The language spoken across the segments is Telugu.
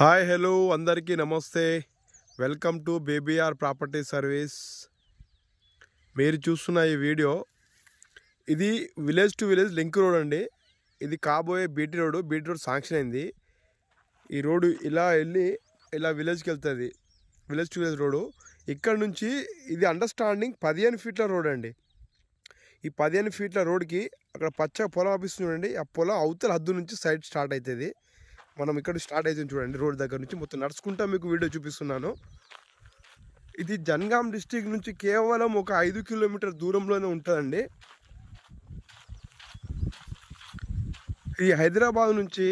హాయ్ హలో అందరికీ నమస్తే. వెల్కమ్ టు బేబీఆర్ ప్రాపర్టీ సర్వీస్. మీరు చూస్తున్న ఈ వీడియో ఇది village to village link road అండి. ఇది కాబోయే BT road BT road sanction అయింది. ఈ రోడ్డు ఇలా వెళ్ళి ఇలా విలేజ్కి వెళ్తుంది. విలేజ్ టు విలేజ్ రోడ్డు ఇక్కడ నుంచి ఇది అండర్స్టాండింగ్ పదిహేను ఫీట్ల రోడ్ అండి. ఈ పదిహేను ఫీట్ల రోడ్కి అక్కడ పచ్చ పొలం ఆఫీస్ చూడండి. ఆ పొలం అవతల హద్దు నుంచి సైడ్ స్టార్ట్ అవుతుంది. మనం ఇక్కడ స్టార్ట్ అవుతుంది చూడండి రోడ్ దగ్గర నుంచి మొత్తం నడుచుకుంటా మీకు వీడియో చూపిస్తున్నాను. ఇది జన్గాం డిస్టిక్ నుంచి కేవలం ఒక ఐదు కిలోమీటర్ దూరంలోనే ఉంటుందండి. ఇది హైదరాబాద్ నుంచి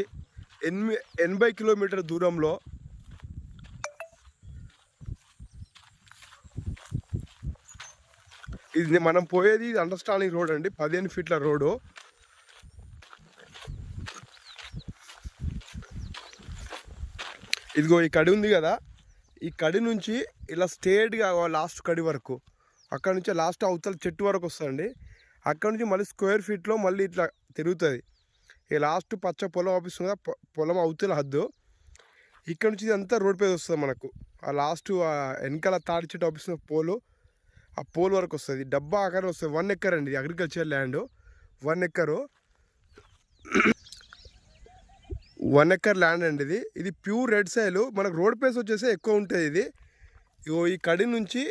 ఎనిమి ఎనభై కిలోమీటర్ దూరంలో ఇది మనం పోయేది అండర్స్టాండింగ్ రోడ్ అండి పదిహేను ఫీట్ల రోడ్డు. ఇదిగో ఈ కడి ఉంది కదా ఈ కడి నుంచి ఇలా స్ట్రేట్గా లాస్ట్ కడి వరకు అక్కడ నుంచి లాస్ట్ అవతల చెట్టు వరకు వస్తుందండి. అక్కడ నుంచి మళ్ళీ స్క్వేర్ ఫీట్లో మళ్ళీ ఇట్లా తిరుగుతుంది. ఈ లాస్ట్ పచ్చ పొలం ఆపిస్తుంది కదా, పొలం అవతల హద్దు. ఇక్కడ నుంచి ఇదంతా రోడ్ పేద వస్తుంది మనకు. ఆ లాస్ట్ వెనకాల తాడి చెట్టు ఆపిస్తున్న పోలు ఆ పోల్ వరకు వస్తుంది. డబ్బా ఆకారం వస్తుంది. వన్ ఎక్కర్ అండి agriculture land one acre one acre land అండి ఇది. ఇది ప్యూర్ రెడ్ సైలు. మనకు రోడ్ పేస్ వచ్చేసి ఎక్కువ ఉంటుంది ఇది. ఇగో ఈ కడి నుంచి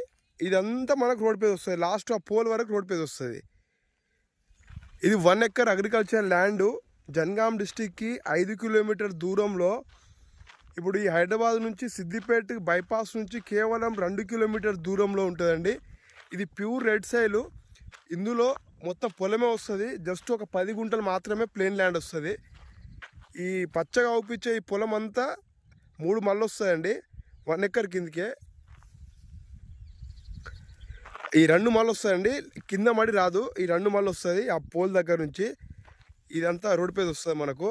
ఇదంతా మనకు రోడ్ ప్లేస్ వస్తుంది. లాస్ట్ ఆ పోల్ వరకు రోడ్ ప్లేస్ వస్తుంది. ఇది one acre agriculture land. Jangaon డిస్టిక్కి ఐదు కిలోమీటర్ దూరంలో. ఇప్పుడు ఈ హైదరాబాద్ నుంచి సిద్దిపేట బైపాస్ నుంచి కేవలం రెండు కిలోమీటర్ దూరంలో ఉంటుందండి. ఇది ప్యూర్ రెడ్ సైలు. ఇందులో మొత్తం పొలమే వస్తుంది. జస్ట్ ఒక పది గుంటలు మాత్రమే ప్లేన్ ల్యాండ్ వస్తుంది. ఈ పచ్చగా అవుపించే ఈ పొలం అంతా మూడు మళ్ళు వస్తాయండి వన్ ఎక్కర్ కిందకే. ఈ రెండు మళ్ళు వస్తాయండి కింద మడి రాదు. ఈ రెండు మళ్ళు వస్తుంది ఆ పోల్ దగ్గర నుంచి ఇదంతా రోడ్ పేద వస్తుంది మనకు.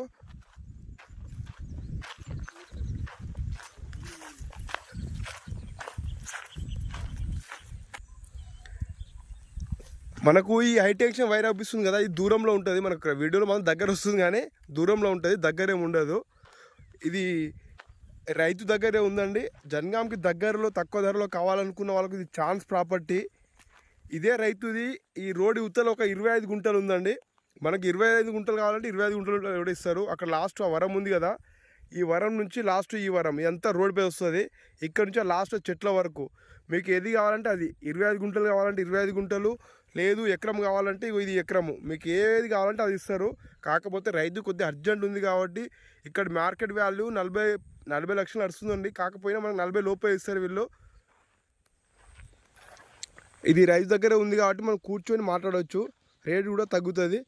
మనకు ఈ హైటెన్షన్ వైర్ అనిపిస్తుంది కదా ఇది దూరంలో ఉంటుంది. మనకు వీడియోలో మనం దగ్గర వస్తుంది కానీ దూరంలో ఉంటుంది దగ్గరేం ఉండదు. ఇది రైతు దగ్గరే ఉందండి. జన్గాంకి దగ్గరలో తక్కువ ధరలో కావాలనుకున్న వాళ్ళకి ఇది ఛాన్స్ ప్రాపర్టీ ఇదే రైతుది ఈ రోడ్ ఉత్తల ఒక ఇరవై ఐదు గుంటలు ఉందండి. మనకి ఇరవై ఐదు గుంటలు కావాలంటే ఇరవై ఐదు గుంటలు ఎవడిస్తారు ఇస్తారు? అక్కడ లాస్ట్ ఆ వరం ఉంది కదా. ఈ వరం నుంచి లాస్ట్ ఈ వరం ఇదంతా రోడ్ పై వస్తుంది? ఇక్కడ నుంచి లాస్ట్ చెట్ల వరకు. మీకు ఏది కావాలంటే అది. ఇరవై ఐదు గుంటలు కావాలంటే ఇరవై ఐదు గుంటలు లేదు ఎకరం కావాలంటే ఇది ఎకరము. మీకు ఏది కావాలంటే అది ఇస్తారు. కాకపోతే రైతు కొద్దిగా అర్జెంట్ ఉంది కాబట్టి ఇక్కడ మార్కెట్ వాల్యూ నలభై నలభై లక్షలు నడుస్తుందండి. కాకపోయినా మనకు నలభై లోపే ఇస్తారు వీళ్ళు. ఇది రైతు దగ్గరే ఉంది కాబట్టి మనం కూర్చొని మాట్లాడవచ్చు రేటు కూడా తగ్గుతుంది.